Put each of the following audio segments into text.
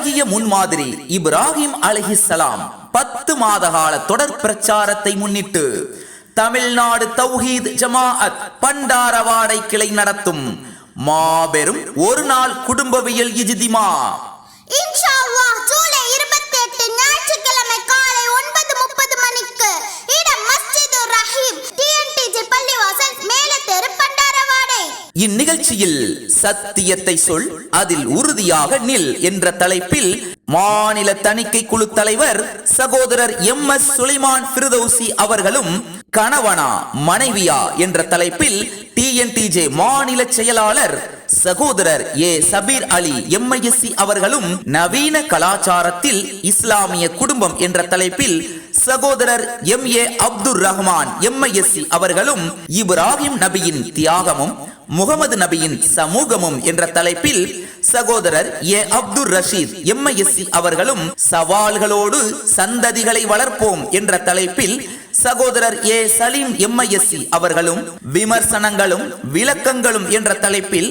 அழகிய முன்மாதிரி இப்ராஹிம் அலிஹிஸ்ஸலாம் பத்து மாத கால தொடர் பிரச்சாரத்தை முன்னிட்டு தமிழ்நாடு தௌஹீத் ஜமாஅத் பண்டாரவாடை கிளை நடத்தும் மாபெரும் ஒரு நாள் குடும்பவியல் இஜிதிமா. இந்நிகழ்ச்சியில் சத்தியத்தை சொல் அதில் உறுதியாக நில் என்ற தலைப்பில் மாநில தணிக்கை குழு தலைவர் சகோதரர் எம் எஸ் சுலைமான் பிரதோசி அவர்களும் கணவனா மனைவியா என்ற தலைப்பில் டிஎன்டிஜே மாநில செயலாளர் சகோதரர் ஏ சபீர் அலி எம்ஐஎஸ்சி அவர்களும் நவீன கலாச்சாரத்தில் இஸ்லாமிய குடும்பம் என்ற தலைப்பில் சகோதரர் M A Abdul Rahman MISc அவர்களும் இப்ராஹிம் நபியின் தியாகமும் முகமது நபியின் சமூகமும் என்ற தலைப்பில் சகோதரர் ஏ அப்துல் ரஷீத் எம்ஐஎஸ்சி அவர்களும் சவால்களோடு சந்ததிகளை வளர்ப்போம் என்ற தலைப்பில் சகோதரர் ஏ சலீம் எம்ஐஎஸ்சி அவர்களும் விமர்சனங்களும் விளக்கங்களும் என்ற தலைப்பில்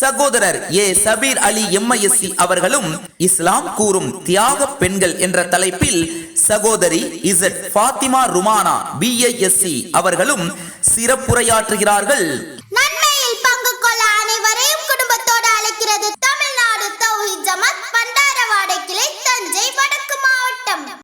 சகோதரர் ஏ சபீர் அலி எம்ஐஎஸ்சி அவர்களும் இஸ்லாம் கூறும் தியாக பெண்கள் என்ற தலைப்பில் சகோதரி இசட் பாத்திமா ருமானா பிஐஎஸ்சி அவர்களும் சிறப்புரையாற்றுகிறார்கள்.